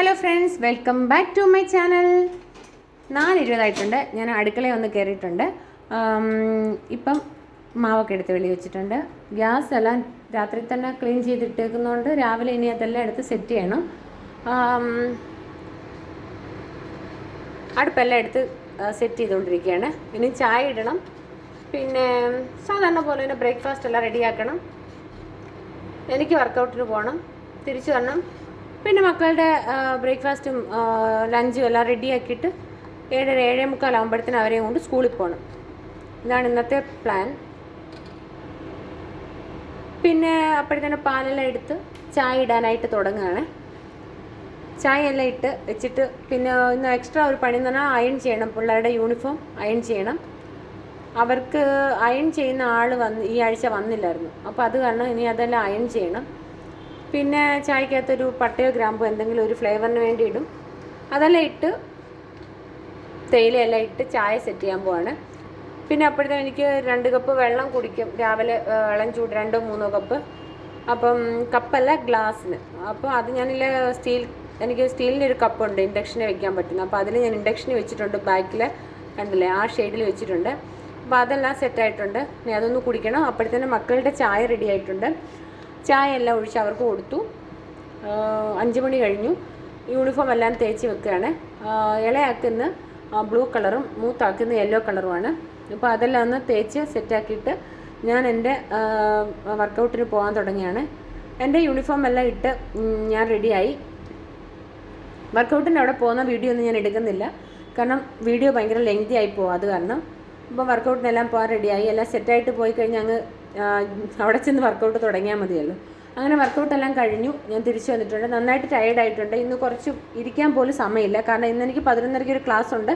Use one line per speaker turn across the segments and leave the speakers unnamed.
Hello friends welcome back to my channel നാല് ഇരുപതായിട്ടുണ്ട് ഞാൻ അടുക്കളയിൽ ഒന്ന് കയറിയിട്ടുണ്ട്. ഇപ്പം മാവൊക്കെ എടുത്ത് വെളി വെച്ചിട്ടുണ്ട്. ഗ്യാസ് എല്ലാം രാത്രി തന്നെ ക്ലീൻ ചെയ്തിട്ടേക്കുന്നതുകൊണ്ട് രാവിലെ ഇനി അതെല്ലാം എടുത്ത് സെറ്റ് ചെയ്യണം. അടുപ്പെല്ലാം എടുത്ത് സെറ്റ് ചെയ്തുകൊണ്ടിരിക്കുകയാണ്. ഇനി ചായ ഇടണം. പിന്നെ സാധാരണ പോലെ തന്നെ ബ്രേക്ക്ഫാസ്റ്റ് എല്ലാം റെഡിയാക്കണം എനിക്ക് വർക്കൗട്ടിന് പോകണം തിരിച്ചു വരണം. പിന്നെ മക്കളുടെ ബ്രേക്ക്ഫാസ്റ്റും ലഞ്ചും എല്ലാം റെഡിയാക്കിയിട്ട് ഏഴര ഏഴേ മുക്കാലാകുമ്പോഴത്തേന് അവരെയും കൊണ്ട് സ്കൂളിൽ പോകണം ഇതാണ് ഇന്നത്തെ പ്ലാൻ പിന്നെ അപ്പോഴത്തേന് പാലെല്ലാം എടുത്ത് ചായ ഇടാനായിട്ട് തുടങ്ങുകയാണ്. ചായ എല്ലാം ഇട്ട് വെച്ചിട്ട് പിന്നെ ഇന്ന് എക്സ്ട്രാ ഒരു പണി എന്ന് പറഞ്ഞാൽ അയൺ ചെയ്യണം. പിള്ളേരുടെ യൂണിഫോം അയൺ ചെയ്യണം. അവർക്ക് അയൺ ചെയ്യുന്ന ആൾ വന്ന് ഈ ആഴ്ച വന്നില്ലായിരുന്നു. അപ്പോൾ അത് കാരണം ഇനി അതെല്ലാം അയൺ ചെയ്യണം. പിന്നെ ചായക്കകത്തൊരു പട്ടയോ ഗ്രാമ്പോ എന്തെങ്കിലും ഒരു ഫ്ലേവറിന് വേണ്ടി ഇടും അതെല്ലാം ഇട്ട് തേയിലയെല്ലാം ഇട്ട് ചായ സെറ്റ് ചെയ്യാൻ പോവാണ്. പിന്നെ അപ്പോഴത്തേക്കും എനിക്ക് രണ്ട് കപ്പ് വെള്ളം കുടിക്കും. രാവിലെ വെള്ളം ചൂട് രണ്ടോ മൂന്നോ കപ്പ് അപ്പം കപ്പല്ല ഗ്ലാസ്സിന് അപ്പോൾ അത് ഞാനില്ല സ്റ്റീൽ എനിക്ക് സ്റ്റീലിന്റെ ഒരു കപ്പുണ്ട് ഇൻഡക്ഷന് വെക്കാൻ പറ്റുന്ന. അപ്പോൾ അതിൽ ഞാൻ ഇൻഡക്ഷന് വെച്ചിട്ടുണ്ട് ബാക്കിൽ കണ്ടില്ലേ ആ ഷെയ്ഡിൽ വെച്ചിട്ടുണ്ട്. അപ്പോൾ അതെല്ലാം സെറ്റായിട്ടുണ്ട് ഇനി അതൊന്ന് കുടിക്കണം. അപ്പോഴത്തേനും മക്കളുടെ ചായ റെഡി ആയിട്ടുണ്ട്. ചായ എല്ലാം ഒഴിച്ച് അവർക്ക് കൊടുത്തു. അഞ്ച് മണി കഴിഞ്ഞു. യൂണിഫോം എല്ലാം തേച്ച് വെക്കുകയാണ്. ഇളയാക്കുന്ന ബ്ലൂ കളറും മൂത്താക്കുന്ന യെല്ലോ കളറുമാണ്. അപ്പോൾ അതെല്ലാം ഒന്ന് തേച്ച് സെറ്റാക്കിയിട്ട് ഞാൻ എന്റെ വർക്കൗട്ടിന് പോകാൻ തുടങ്ങിയാണ്. എന്റെ യൂണിഫോം എല്ലാം ഇട്ട് ഞാൻ റെഡിയായി. വർക്കൗട്ടിന്റെ അവിടെ പോകുന്ന വീഡിയോ ഒന്നും ഞാൻ എടുക്കുന്നില്ല. കാരണം വീഡിയോ ഭയങ്കര ലെങ്തി ആയി പോകും അത് കാരണം. ഇപ്പോൾ വർക്കൗട്ടിനെല്ലാം പോകാൻ റെഡിയായി. എല്ലാം സെറ്റായിട്ട് പോയി കഴിഞ്ഞാൽ അങ്ങ് അവിടെ ചെന്ന് വർക്കൗട്ട് തുടങ്ങിയാൽ മതിയല്ലോ. അങ്ങനെ വർക്കൗട്ട് എല്ലാം കഴിഞ്ഞു. ഞാൻ തിരിച്ചു വന്നിട്ടുണ്ട്. നന്നായിട്ട് ടയേർഡ് ആയിട്ടുണ്ട്. ഇന്ന് കുറച്ച് ഇരിക്കാൻ പോലും സമയമില്ല. കാരണം ഇന്ന് എനിക്ക് പതിനൊന്നരയ്ക്ക് ഒരു ക്ലാസ് ഉണ്ട്.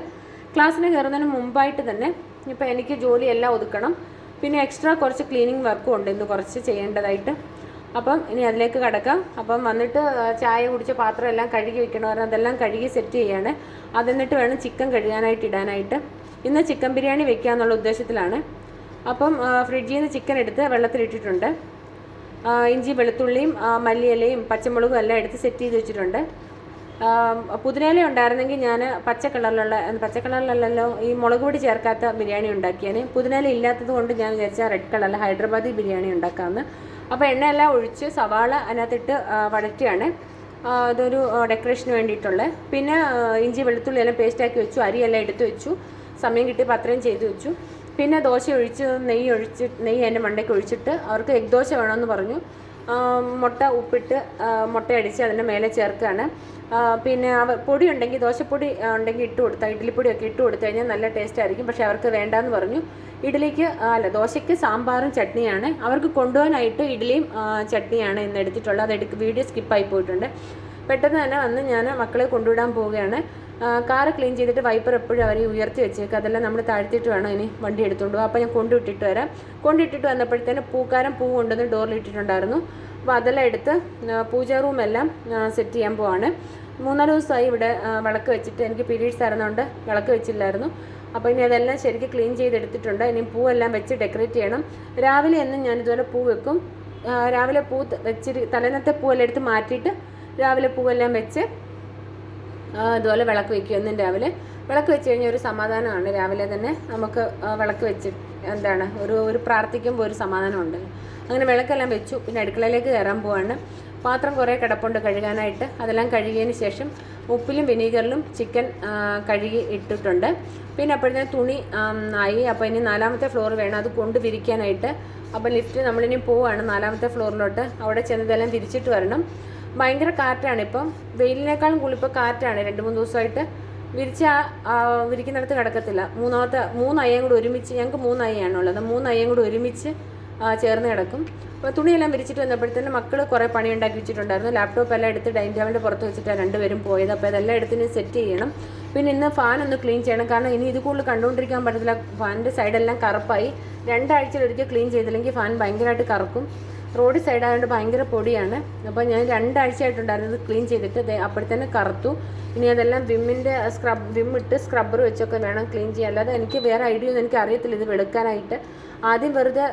ക്ലാസ്സിന് കയറുന്നതിന് മുമ്പായിട്ട് തന്നെ ഇപ്പോൾ എനിക്ക് ജോലിയെല്ലാം ഒതുക്കണം. പിന്നെ എക്സ്ട്രാ കുറച്ച് ക്ലീനിങ് വർക്കും ഉണ്ട് ഇന്ന് കുറച്ച് ചെയ്യേണ്ടതായിട്ട്. അപ്പം ഇനി അതിലേക്ക് കിടക്കാം. അപ്പം വന്നിട്ട് ചായ കുടിച്ച പാത്രം എല്ലാം കഴുകി വെക്കണം. കാരണം അതെല്ലാം കഴുകി സെറ്റ് ചെയ്യാണ്. അതെന്നിട്ട് വേണം ചിക്കൻ കഴുകാനായിട്ട് ഇടാനായിട്ട്. ഇന്ന് ചിക്കൻ ബിരിയാണി വെക്കുക എന്നുള്ള ഉദ്ദേശത്തിലാണ്. അപ്പം ഫ്രിഡ്ജിൽ നിന്ന് ചിക്കൻ എടുത്ത് വെള്ളത്തിലിട്ടിട്ടുണ്ട്. ഇഞ്ചി വെളുത്തുള്ളിയും മല്ലിയിലയും പച്ചമുളകും എല്ലാം എടുത്ത് സെറ്റ് ചെയ്ത് വെച്ചിട്ടുണ്ട്. പുതിനയില ഉണ്ടായിരുന്നെങ്കിൽ ഞാൻ പച്ച കളറിലുള്ള പച്ച കളറിലല്ലല്ലോ ഈ മുളക് പൊടി ചേർക്കാത്ത ബിരിയാണി ഉണ്ടാക്കിയാൽ പുതിനയില ഇല്ലാത്തത് കൊണ്ട് ഞാൻ വിചാരിച്ച റെഡ് കളറിൽ ഹൈദരാബാദി ബിരിയാണി ഉണ്ടാക്കാമെന്ന് അപ്പോൾ എണ്ണയെല്ലാം ഒഴിച്ച് സവാള അതിനകത്തിട്ട് വഴറ്റുകയാണ് അതൊരു ഡെക്കറേഷന് വേണ്ടിയിട്ടുള്ള പിന്നെ ഇഞ്ചി വെളുത്തുള്ളി എല്ലാം പേസ്റ്റാക്കി വെച്ചു അരിയെല്ലാം എടുത്തു വെച്ചു. സമയം കിട്ടിയപ്പോൾ അത്രയും ചെയ്തു വെച്ചു. പിന്നെ ദോശ ഒഴിച്ച് നെയ്യ് ഒഴിച്ച് നെയ്യ് എന്റെ മണ്ടയ്ക്ക് ഒഴിച്ചിട്ട് അവർക്ക് എഗ് ദോശ വേണമെന്ന് പറഞ്ഞു. മുട്ട ഉപ്പിട്ട് മുട്ട അടിച്ച് അതിന്റെ മേലെ ചേർക്കുകയാണ് പിന്നെ അവർ പൊടി ഉണ്ടെങ്കിൽ ദോശപ്പൊടി ഉണ്ടെങ്കിൽ ഇട്ട് കൊടുത്താൽ ഇഡ്ഡലിപ്പൊടിയൊക്കെ ഇട്ട് കൊടുത്തു കഴിഞ്ഞാൽ നല്ല ടേസ്റ്റ് ആയിരിക്കും. പക്ഷേ അവർക്ക് വേണ്ടാന്ന് പറഞ്ഞു. ഇഡ്ഡലിക്ക് അല്ല ദോശയ്ക്ക് സാമ്പാറും ചട്നിയാണ്. അവർക്ക് കൊണ്ടുപോകാനായിട്ട് ഇഡ്ഡലിയും ചട്നിയാണ് ഇന്ന് എടുത്തിട്ടുള്ളത്. അത് എടുക്ക് വീഡിയോ സ്കിപ്പായി പോയിട്ടുണ്ട്. പെട്ടെന്ന് തന്നെ വന്ന് ഞാൻ മക്കളെ കൊണ്ടുവിടാൻ പോവുകയാണ്. കാറ് ക്ലീൻ ചെയ്തിട്ട് വൈപ്പർ എപ്പോഴും അവരെ ഉയർത്തി വെച്ചേക്കുക അതെല്ലാം നമ്മൾ താഴ്ത്തിയിട്ട് വേണം ഇനി വണ്ടി എടുത്തുകൊണ്ട് അപ്പോൾ ഞാൻ കൊണ്ടുവിട്ടിട്ട് വരാം. കൊണ്ടിട്ടിട്ട് വന്നപ്പോഴത്തേന് പൂക്കാരം പൂ കൊണ്ടുവന്ന് ഡോറിൽ ഇട്ടിട്ടുണ്ടായിരുന്നു. അപ്പോൾ അതെല്ലാം എടുത്ത് പൂജാ റൂമെല്ലാം സെറ്റ് ചെയ്യാൻ പോവാണ്. മൂന്നാൽ ദിവസമായി ഇവിടെ വിളക്ക് വെച്ചിട്ട് എനിക്ക് പീരീഡ്സ് ആയിരുന്നതുകൊണ്ട് വിളക്ക് വെച്ചില്ലായിരുന്നു. അപ്പോൾ ഇനി അതെല്ലാം ശരിക്കും ക്ലീൻ ചെയ്തെടുത്തിട്ടുണ്ട്. ഇനി പൂവെല്ലാം വെച്ച് ഡെക്കറേറ്റ് ചെയ്യണം. രാവിലെ എന്നും ഞാൻ ഇതുപോലെ പൂ വെക്കും. രാവിലെ പൂ വെച്ചിട്ട് തലേന്നത്തെ പൂവെല്ലാം എടുത്ത് മാറ്റിയിട്ട് രാവിലെ പൂവെല്ലാം വെച്ച് ഇതുപോലെ വിളക്ക് വെക്കും. എന്നും രാവിലെ വിളക്ക് വെച്ച് കഴിഞ്ഞാൽ ഒരു സമാധാനമാണ്. രാവിലെ തന്നെ നമുക്ക് വിളക്ക് വെച്ച് എന്താണ് ഒരു ഒരു പ്രാർത്ഥിക്കുമ്പോൾ ഒരു സമാധാനമുണ്ട്. അങ്ങനെ വിളക്കെല്ലാം വെച്ചു. പിന്നെ അടുക്കളയിലേക്ക് കയറാൻ പോവാണ്. പാത്രം കുറേ കിടപ്പുണ്ട് കഴുകാനായിട്ട്. അതെല്ലാം കഴുകിയതിന് ശേഷം ഉപ്പിലും വിനീഗറിലും ചിക്കൻ കഴുകി ഇട്ടിട്ടുണ്ട്. പിന്നെ അപ്പോഴത്തെ തുണി ആയി. അപ്പോൾ ഇനി നാലാമത്തെ ഫ്ലോർ വേണം. അത് കൊണ്ട് വിരിക്കാനായിട്ട്. അപ്പോൾ ലിഫ്റ്റ് നമ്മളിനി പോവുകയാണ് നാലാമത്തെ ഫ്ലോറിലോട്ട്. അവിടെ ചെന്നതെല്ലാം വിരിച്ചിട്ട് വരണം. ഭയങ്കര കാറ്റാണ്. ഇപ്പം വെയിലിനേക്കാളും കൂടുതൽ ഇപ്പോൾ കാറ്റാണ്. രണ്ട് മൂന്ന് ദിവസമായിട്ട് വിരിച്ച വിരിക്കുന്നിടത്ത് കിടക്കത്തില്ല. മൂന്നാമത്തെ മൂന്ന് അയ്യം കൂടി ഒരുമിച്ച് ഞങ്ങൾക്ക് മൂന്ന് അയ്യാണുള്ളത് മൂന്ന് അയ്യം കൂടി ഒരുമിച്ച് ചേർന്ന് കിടക്കും. അപ്പോൾ തുണിയെല്ലാം വിരിച്ചിട്ട് വന്നപ്പോഴത്തേന് മക്കൾ കുറേ പണി ഉണ്ടാക്കി വെച്ചിട്ടുണ്ടായിരുന്നു. ലാപ്ടോപ്പ് എല്ലാം എടുത്ത് ഡൈനിങ് ടേബിളിന്റെ പുറത്ത് വെച്ചിട്ടാണ് രണ്ടുപേരും പോയത്. അപ്പോൾ ഇതെല്ലാം എടുത്ത് സെറ്റ് ചെയ്യണം. പിന്നെ ഇന്ന് ഫാൻ ഒന്ന് ക്ലീൻ ചെയ്യണം. കാരണം ഇനി ഇത് കൂടുതൽ കണ്ടുകൊണ്ടിരിക്കാൻ പറ്റത്തില്ല. ഫാനിന്റെ സൈഡെല്ലാം കറുപ്പായി. രണ്ടാഴ്ചയിലൊരിക്കൽ ക്ലീൻ ചെയ്തില്ലെങ്കിൽ ഫാൻ ഭയങ്കരമായിട്ട് കറക്കും. റോഡ് സൈഡ് ആയതുകൊണ്ട് ഭയങ്കര പൊടിയാണ്. അപ്പോൾ ഞാൻ രണ്ടാഴ്ചയായിട്ടുണ്ടായിരുന്നു ക്ലീൻ ചെയ്തിട്ട് ദേ അപ്പോഴത്തേനെ കറുത്തു. ഇനി അതെല്ലാം വിമ്മിന്റെ സ്ക്രബ് വിം ഇട്ട് സ്ക്രബ്ബർ വെച്ചൊക്കെ വേണം ക്ലീൻ ചെയ്യാൻ. അല്ലാതെ എനിക്ക് വേറെ ഐഡിയ ഒന്നും എനിക്ക് അറിയത്തില്ല ഇത് വെളുക്കാനായിട്ട്. ആദ്യം വെറുതെ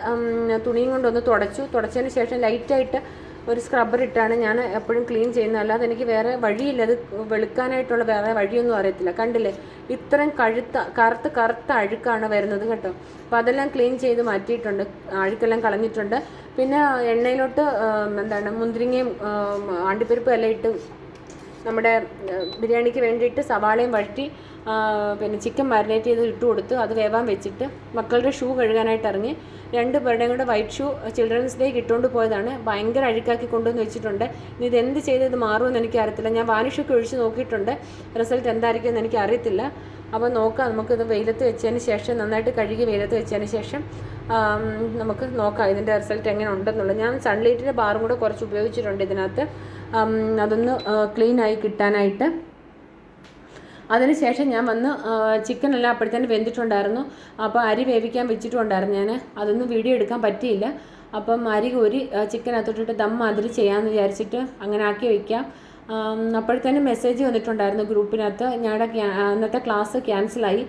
തുണിയും കൊണ്ടൊന്ന് തുടച്ചു. തുടച്ചതിന് ശേഷം ലൈറ്റായിട്ട് ഒരു സ്ക്രബ്ബർ ഇട്ടാണ് ഞാൻ എപ്പോഴും ക്ലീൻ ചെയ്യുന്നത്. അല്ലാതെ എനിക്ക് വേറെ വഴിയില്ല. അത് വെളുക്കാനായിട്ടുള്ള വേറെ വഴിയൊന്നും അറിയത്തില്ല. കണ്ടില്ലേ? ഇത്രയും കഴുത്ത കറുത്ത് കറുത്ത അഴുക്കാണ് വരുന്നത് കേട്ടോ. അപ്പോൾ അതെല്ലാം ക്ലീൻ ചെയ്ത് മാറ്റിയിട്ടുണ്ട്. അഴുക്കെല്ലാം കളഞ്ഞിട്ടുണ്ട്. പിന്നെ എണ്ണയിലോട്ട് എന്താണ് മുന്തിരിങ്ങയും ആണ്ടിപ്പരിപ്പും എല്ലാം ഇട്ട് നമ്മുടെ ബിരിയാണിക്ക് വേണ്ടിയിട്ട് സവാളയും വഴറ്റി പിന്നെ ചിക്കൻ മാരിനേറ്റ് ചെയ്ത് ഇട്ട് കൊടുത്തു അത് വേവാൻ വെച്ചിട്ട് മക്കളുടെ ഷൂ കഴുകാനായിട്ട് ഇറങ്ങി. രണ്ട് പേരുടെയും കൂടെ വൈറ്റ് ഷൂ ചിൽഡ്രൻസ് ഡേ ഇട്ടുകൊണ്ട് പോയതാണ്. ഭയങ്കര അഴുക്കാക്കി കൊണ്ടുവന്ന് വെച്ചിട്ടുണ്ട്. ഇനി ഇത് എന്ത് ചെയ്ത് ഇത് മാറുമെന്ന് എനിക്ക് അറിയത്തില്ല ഞാൻ വാനിഷൊക്കെ ഒഴിച്ച് നോക്കിയിട്ടുണ്ട്. റിസൾട്ട് എന്തായിരിക്കും എന്ന് എനിക്ക് അറിയത്തില്ല അപ്പോൾ നോക്കാം. നമുക്കിത് വെയിലത്ത് വെച്ചതിന് ശേഷം നന്നായിട്ട് കഴുകി വെയിലത്ത് വെച്ചതിന് ശേഷം നമുക്ക് നോക്കാം ഇതിന്റെ റിസൾട്ട് എങ്ങനെ ഉണ്ടെന്നുള്ളത് ഞാൻ സൺലൈറ്റിന്റെ ബാറും കൂടെ കുറച്ച് ഉപയോഗിച്ചിട്ടുണ്ട് ഇതിനകത്ത്. അതൊന്ന് ക്ലീനായി കിട്ടാനായിട്ട്. അതിനുശേഷം ഞാൻ വന്ന് ചിക്കൻ എല്ലാം അപ്പോഴത്തേന് വെന്തിട്ടുണ്ടായിരുന്നു. അപ്പോൾ അരി വേവിക്കാൻ വെച്ചിട്ടുണ്ടായിരുന്നു ഞാൻ അതൊന്നും വീഡിയോ എടുക്കാൻ പറ്റിയില്ല. അപ്പം അരി കോരി ചിക്കനകത്തോട്ടിട്ട് ദം മാതിരി ചെയ്യാമെന്ന് വിചാരിച്ചിട്ട് അങ്ങനെ ആക്കി വയ്ക്കാം അപ്പോഴത്തേനും മെസ്സേജ് വന്നിട്ടുണ്ടായിരുന്നു ഗ്രൂപ്പിനകത്ത് ഞങ്ങളുടെ അന്നത്തെ ക്ലാസ് ക്യാൻസലായി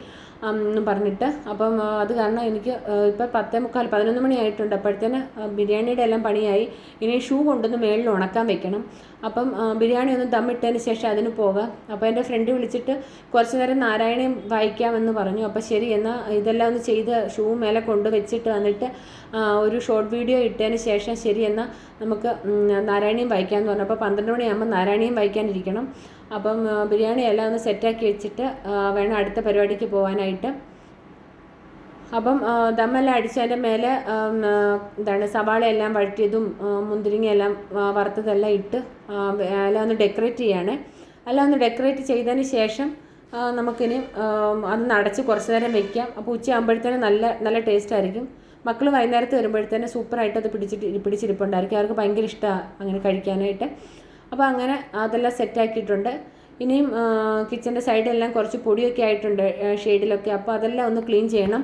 എന്ന് പറഞ്ഞിട്ട്. അപ്പം അത് കാരണം എനിക്ക് ഇപ്പം പത്തേ മുക്കാൽ പതിനൊന്ന് മണി ആയിട്ടുണ്ട്. അപ്പോഴത്തേന് ബിരിയാണിയുടെ എല്ലാം പണിയായി. ഇനി ഷൂ കൊണ്ടൊന്ന് മേളിൽ ഉണക്കാൻ വെക്കണം. അപ്പം ബിരിയാണി ഒന്ന് ദമ്മിട്ടതിന് ശേഷം അതിന് പോകാം. അപ്പോൾ എന്റെ ഫ്രണ്ട് വിളിച്ചിട്ട് കുറച്ച് നേരം നാരായണയും വായിക്കാമെന്ന് പറഞ്ഞു. അപ്പോൾ ശരി എന്നാൽ ഇതെല്ലാം ഒന്ന് ചെയ്ത് ഷൂ മേലെ കൊണ്ട് വെച്ചിട്ട് വന്നിട്ട് ഒരു ഷോർട്ട് വീഡിയോ ഇട്ടതിന് ശേഷം ശരി എന്നാൽ നമുക്ക് നാരായണീയം വായിക്കാമെന്ന് പറഞ്ഞു. അപ്പോൾ പന്ത്രണ്ട് മണിയാകുമ്പോൾ നാരായണിയും വായിക്കാനിരിക്കണം. അപ്പം ബിരിയാണി എല്ലാം ഒന്ന് സെറ്റാക്കി വെച്ചിട്ട് വേണം അടുത്ത പരിപാടിക്ക് പോകാനായിട്ട് അപ്പം ദമ്മെല്ലാം അടിച്ചതിന്റെ മേലെ എന്താണ് സവാള എല്ലാം വഴറ്റിയതും മുന്തിരിങ്ങയെല്ലാം വറുത്തതെല്ലാം ഇട്ട് എല്ലാം ഒന്ന് ഡെക്കറേറ്റ് ചെയ്യാണ് എല്ലാം ഒന്ന് ഡെക്കറേറ്റ് ചെയ്തതിന് ശേഷം നമുക്കിനി അത് അടച്ച് കുറച്ച് നേരം വെക്കാം. അപ്പോൾ ഉച്ചയാകുമ്പോഴത്തേനും നല്ല നല്ല ടേസ്റ്റ് ആയിരിക്കും. മക്കൾ വൈകുന്നേരത്ത് വരുമ്പോഴത്തേനും സൂപ്പറായിട്ട് അത് പിടിച്ചിട്ട് പിടിച്ചിരിപ്പുണ്ടായിരിക്കും. അവർക്ക് ഭയങ്കര ഇഷ്ടമാണ് അങ്ങനെ കഴിക്കാനായിട്ട്. അപ്പോൾ അങ്ങനെ അതെല്ലാം സെറ്റാക്കിയിട്ടുണ്ട് ഇനിയും കിച്ചന്റെ സൈഡെല്ലാം കുറച്ച് പൊടിയൊക്കെ ആയിട്ടുണ്ട് ഷെയ്ഡിലൊക്കെ അപ്പോൾ അതെല്ലാം ഒന്ന് ക്ലീൻ ചെയ്യണം.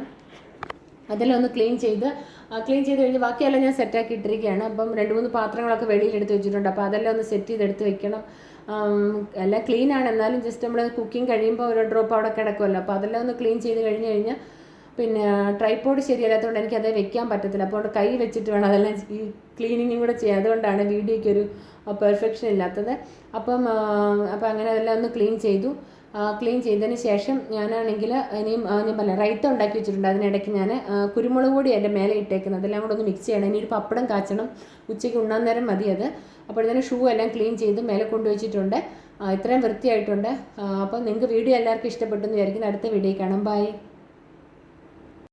അതെല്ലാം ഒന്ന് ക്ലീൻ ചെയ്ത് ക്ലീൻ ചെയ്ത് കഴിഞ്ഞ് ബാക്കിയെല്ലാം ഞാൻ സെറ്റാക്കി ഇട്ടിരിക്കുകയാണ്. അപ്പം രണ്ട് മൂന്ന് പാത്രങ്ങളൊക്കെ വെളിയിൽ എടുത്ത് വെച്ചിട്ടുണ്ട്. അപ്പോൾ അതെല്ലാം ഒന്ന് സെറ്റ് ചെയ്തെടുത്ത് വെക്കണം. എല്ലാം ക്ലീൻ ആണ്. എന്നാലും ജസ്റ്റ് നമ്മൾ കുക്കിംഗ് കഴിയുമ്പോൾ ഒരു ഡ്രോപ്പ് അവിടെ കിടക്കുമല്ലോ. അപ്പോൾ അതെല്ലാം ഒന്ന് ക്ലീൻ ചെയ്ത് കഴിഞ്ഞ് കഴിഞ്ഞാൽ പിന്നെ ട്രൈപ്പോഡ് ശരിയല്ലാത്തതുകൊണ്ട് എനിക്കത് വെക്കാൻ പറ്റത്തില്ല. അപ്പോൾ കൈ വെച്ചിട്ട് വേണം അതെല്ലാം ഈ ക്ലീനിങ്ങും കൂടെ ചെയ്യാം. അതുകൊണ്ടാണ് വീഡിയോയ്ക്ക് ഒരു പെർഫെക്ഷൻ ഇല്ലാത്തത്. അപ്പം അപ്പോൾ അപ്പം അങ്ങനെ അതെല്ലാം ഒന്ന് ക്ലീൻ ചെയ്തു. ക്ലീൻ ചെയ്തതിന് ശേഷം ഞാനാണെങ്കിൽ ഇനിയും ഞാൻ പറഞ്ഞ റൈത്ത ഉണ്ടാക്കി വെച്ചിട്ടുണ്ട്. അതിനിടയ്ക്ക് ഞാൻ കുരുമുളക് പൊടി എന്റെ മേലെ ഇട്ടേക്കുന്നത്. അതെല്ലാം കൂടെ ഒന്ന് മിക്സ് ചെയ്യണം. ഇനി ഒരു പപ്പടം കാച്ചണം. ഉച്ചയ്ക്ക് ഉണ്ണാൻ നേരം മതി അത്. അപ്പോഴത്തേനും ഷൂ എല്ലാം ക്ലീൻ ചെയ്ത് മേലെ കൊണ്ടുവച്ചിട്ടുണ്ട്. ഇത്രയും വൃത്തിയായിട്ടുണ്ട്. അപ്പോൾ നിങ്ങൾക്ക് വീഡിയോ എല്ലാവർക്കും ഇഷ്ടപ്പെട്ടെന്ന് വിചാരിക്കുന്നു. അടുത്ത വീഡിയോ കാണാം. ബൈ